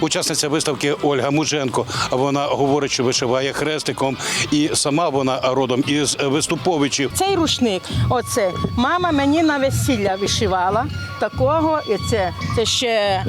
учасниця виставки Ольга Муженко. Вона говорить, що вишиває хрестиком, і сама вона родом із Виступовичів. Цей рушник, оце мама мені на весілля вишивала такого, і це, це ще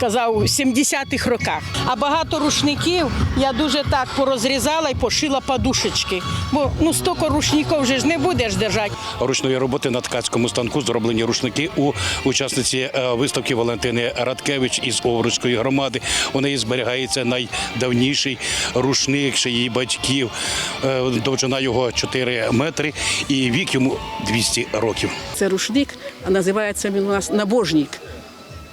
казав у 70-х роках. А багато рушників я дуже так порозрізала і пошила подушечки. Бо ну стільки рушників вже ж не будеш держати. Ручної роботи на ткацькому станку зроблені рушники у учасниці е, виставки Валентини Радкевич із Овруцької громади. У неї зберігається найдавніший рушник ще її батьків. Е, Довжина його 4 метри і вік йому 200 років. Це рушник, називається він у нас набожник.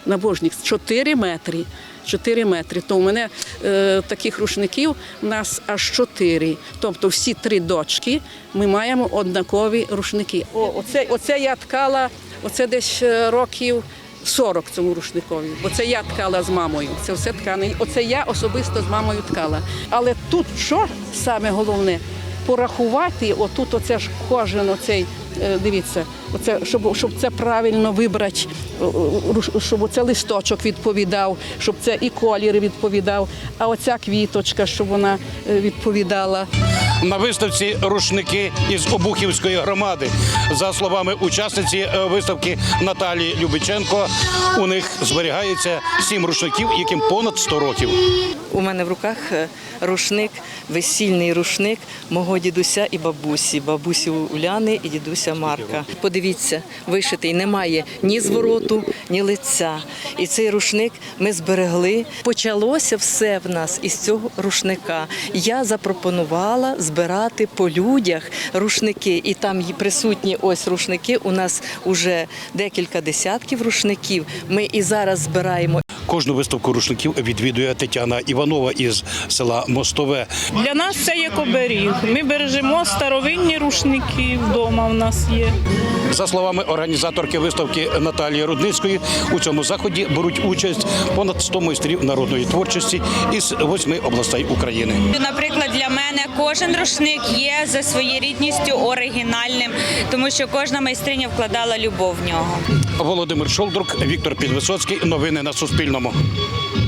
Набожник 4 метри. 4 метри. То у мене е, таких рушників у нас аж 4. Тобто всі три дочки ми маємо однакові рушники. О, оце, оце я ткала, оце десь е, років 40 цьому рушникові. Бо це я ткала з мамою. Це все ткане. Оце я особисто з мамою ткала. Але тут що саме головне? порахувати, отут оце ж кожен оцей, е, дивіться, оце, щоб, щоб це правильно вибрати, е, руш- щоб оце листочок відповідав, щоб це і колір відповідав, а оця квіточка, щоб вона е, відповідала. На виставці рушники із Обухівської громади. За словами учасниці е, виставки Наталії Любиченко, у них зберігається сім рушників, яким понад 100 років. У мене в руках е, рушник, весільний рушник мого дідуся і бабусі, бабусі Уляни і дідуся Марка. Подивіться, вишитий немає ні звороту, ні лиця. І цей рушник ми зберегли. Почалося все в нас із цього рушника. Я запропонувала збирати по людях рушники, і там присутні ось рушники. У нас вже декілька десятків рушників. Ми і зараз збираємо Кожну виставку рушників відвідує Тетяна Іванова із села Мостове. Для нас це як оберіг. Ми бережемо старовинні рушники вдома. У нас є. За словами організаторки виставки Наталії Рудницької, у цьому заході беруть участь понад 100 майстрів народної творчості із восьми областей України. Наприклад, для мене кожен рушник є за своєрідністю оригінальним, тому що кожна майстриня вкладала любов в нього. Володимир Шолдрук, Віктор Підвисоцький. Новини на Суспільному. も。